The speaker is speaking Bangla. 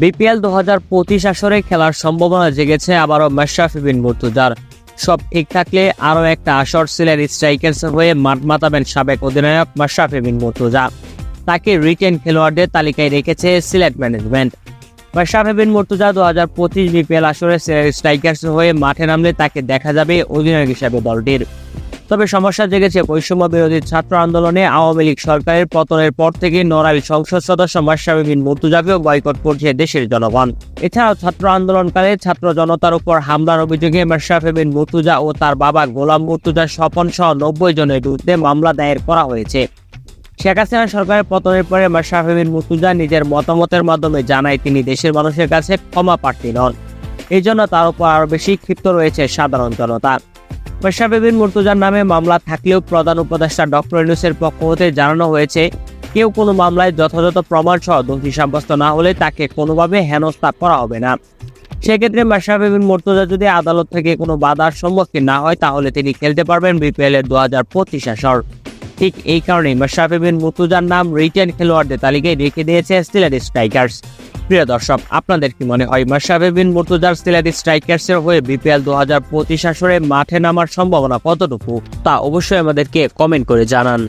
বিপিএল দু হাজার পঁচিশ আসরে খেলার সম্ভাবনা জেগেছে আবারও মাশরাফি বিন মুর্তুজার। সব ঠিক থাকলে আরও একটা আসর সিলেট স্ট্রাইকার্স হয়ে মাঠ মাতাবেন সাবেক অধিনায়ক মাশরাফি বিন মুর্তুজা। তাকে রিটেন খেলোয়াড়দের তালিকায় রেখেছে সিলেট ম্যানেজমেন্ট। মাশরাফি বিন মুর্তুজা দু হাজার পঁচিশ বিপিএল আসরে সিলেট স্ট্রাইকার্স হয়ে মাঠে নামলে তাকে দেখা যাবে অধিনায়ক হিসাবে দলটির। তবে সমস্যা জেগেছে বৈষম্য বিরোধী ছাত্র আন্দোলনে আওয়ামী লীগ সরকারের পতনের পর থেকে নড়াইল সংসদ সদস্য মাশরাফি বিন মুর্তুজাকেও বয়কট করছে দেশের জনগণ। এছাড়াও ছাত্র আন্দোলনকালে ছাত্র জনতার উপর হামলার অভিযোগে মাশরাফি বিন মুর্তুজা ও তার বাবা গোলাম মুর্তুজার স্বপন সহ নব্বই জনের বিরুদ্ধে মামলা দায়ের করা হয়েছে। শেখ হাসিনা সরকারের পতনের পরে মাশরাফি বিন মুর্তুজা নিজের মতামতের মাধ্যমে জানায় তিনি দেশের মানুষের কাছে ক্ষমা প্রার্থী নন। এই জন্য তার উপর আরও বেশি ক্ষিপ্ত রয়েছে সাধারণ জনতা। বিন মুর্তুজার নামে মামলা থাকলেও প্রধান উপদেষ্টা ডক্টর ইউনুসের পক্ষ হতে জানানো হয়েছে, কেউ কোনো মামলায় যথাযথ প্রমাণ সহ দোষী সাব্যস্ত না হলে তাকে কোনোভাবে হেনস্থা করা হবে না। সেক্ষেত্রে মাশরাফি বিন যদি আদালত থেকে কোনো বাধার সম্মুখীন না হয়, তাহলে তিনি খেলতে পারবেন বিপিএল এর দু হাজার পঁচিশ আসর। ঠিক এই কারণে মাশরাফি বিন নাম রিটেন খেলোয়াড়দের তালিকায় রেখে দিয়েছে স্টিলার স্ট্রাইকার্স প্রিয় দর্শক, আপনাদের কি মনে হয় মাশরাফি বিন মুর্তুজার স্টিলার স্ট্রাইকার্সের হয়ে বিপিএল দু হাজার পঁচিশ আসরে মাঠে নামার সম্ভাবনা কতটুকু? তা অবশ্যই আমাদেরকে কমেন্ট করে জানান।